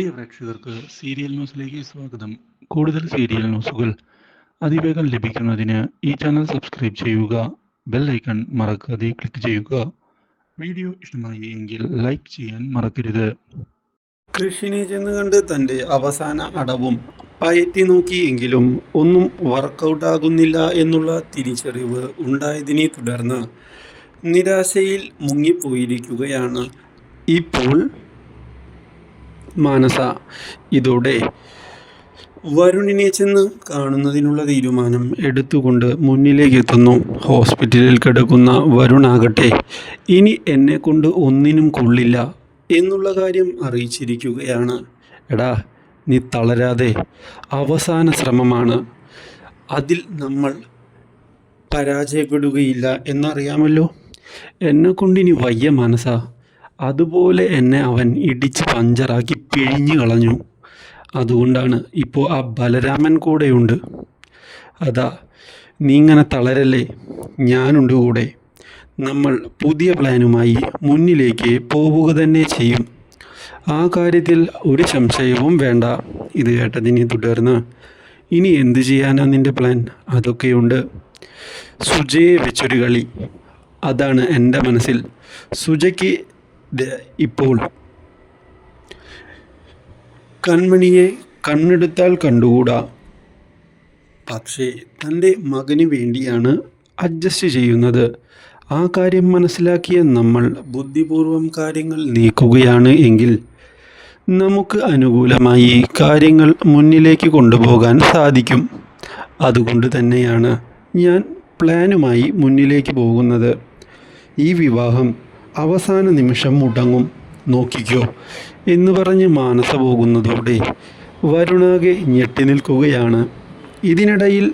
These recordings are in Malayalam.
പ്രിയ പ്രേക്ഷകർക്ക് സീരിയൽ ന്യൂസിലേക്ക് സ്വാഗതം. കൂടുതൽ സീരിയൽ ന്യൂസുകൾ അതിവേഗം ലഭിക്കുന്നതിന് ഈ ചാനൽ സബ്സ്ക്രൈബ് ചെയ്യുക ബെൽ ഐക്കൺ മറക്കാതെ ക്ലിക്ക് ചെയ്യുക. വീഡിയോ ഇഷ്ടമായി എങ്കിൽ ലൈക്ക് ചെയ്യാൻ മറക്കരുത്. കൃഷിനെ ചെന്ന് കണ്ട് തന്റെ അവസാന അടവും പയറ്റി നോക്കിയെങ്കിലും ഒന്നും വർക്കൗട്ട് ആകുന്നില്ല എന്നുള്ള തിരിച്ചറിവ് ഉണ്ടായതിനെ തുടർന്ന് നിരാശയിൽ മുങ്ങിപ്പോയിരിക്കുകയാണ്. ഇപ്പോൾ മാനസ. ഇതോടെ വരുണിനെ ചെന്ന് കാണുന്നതിനുള്ള തീരുമാനം എടുത്തുകൊണ്ട് മുന്നിലേക്ക് എത്തുന്നു ഹോസ്പിറ്റലിൽ കിടക്കുന്ന വരുണാകട്ടെ ഇനി എന്നെ കൊണ്ട് ഒന്നിനും കൊള്ളില്ല എന്നുള്ള കാര്യം അറിയിച്ചിരിക്കുകയാണ്. എടാ നീ തളരാതെ. അവസാന ശ്രമമാണ്. അതിൽ നമ്മൾ പരാജയപ്പെടുകയില്ല എന്നറിയാമല്ലോ. എന്നെ കൊണ്ടിനി വയ്യ മനസ്സ അതുപോലെ എന്നെ അവൻ ഇടിച്ച് പഞ്ചറാക്കി പിഴിഞ്ഞു കളഞ്ഞു. അതുകൊണ്ടാണ് ഇപ്പോൾ ആ ബലരാമൻ കൂടെയുണ്ട്. അതാ നീ ഇങ്ങനെ തളരല്ലേ? ഞാനുണ്ട് കൂടെ. നമ്മൾ പുതിയ പ്ലാനുമായി മുന്നിലേക്ക് പോവുക തന്നെ ചെയ്യും. ആ കാര്യത്തിൽ ഒരു സംശയവും വേണ്ട. ഇത് കേട്ടതിനെ തുടർന്ന് ഇനി എന്ത് ചെയ്യാനാ നിന്റെ പ്ലാൻ? അതൊക്കെയുണ്ട്. സുജയെ വെച്ചൊരു കളി. അതാണ് എന്റെ മനസ്സിൽ. സുജയ്ക്ക് ഇപ്പോൾ. കൺമണിയെ കണ്ണെടുത്താൽ കണ്ടുകൂടാ. പക്ഷേ തന്റെ മകന് വേണ്ടിയാണ് അഡ്ജസ്റ്റ് ചെയ്യുന്നത്. ആ കാര്യം മനസ്സിലാക്കിയ നമ്മൾ ബുദ്ധിപൂർവം കാര്യങ്ങൾ നീക്കുകയാണ് എങ്കിൽ നമുക്ക് അനുകൂലമായി കാര്യങ്ങൾ മുന്നിലേക്ക് കൊണ്ടുപോകാൻ സാധിക്കും. അതുകൊണ്ട് തന്നെയാണ് ഞാൻ പ്ലാനുമായി മുന്നിലേക്ക് പോകുന്നത്. ഈ വിവാഹം അവസാന നിമിഷം മുടങ്ങും. നോക്കിക്കോ. എന്ന് പറഞ്ഞ് മാനസ പോകുന്നതോടെ വരുണാകെ ഞെട്ടി നിൽക്കുകയാണ്. ഇതിനിടയിൽ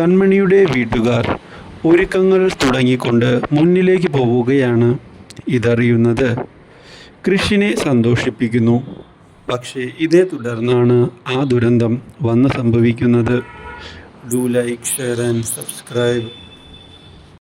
കൺമണിയുടെ വീട്ടുകാർ ഒരുക്കങ്ങൾ തുടങ്ങിക്കൊണ്ട് മുന്നിലേക്ക് പോവുകയാണ് ഇതറിയുന്നത്. കൃഷിനെ സന്തോഷിപ്പിക്കുന്നു. പക്ഷേ ഇതേ തുടർന്നാണ് ആ ദുരന്തം വന്ന് സംഭവിക്കുന്നത്. Do like share and subscribe.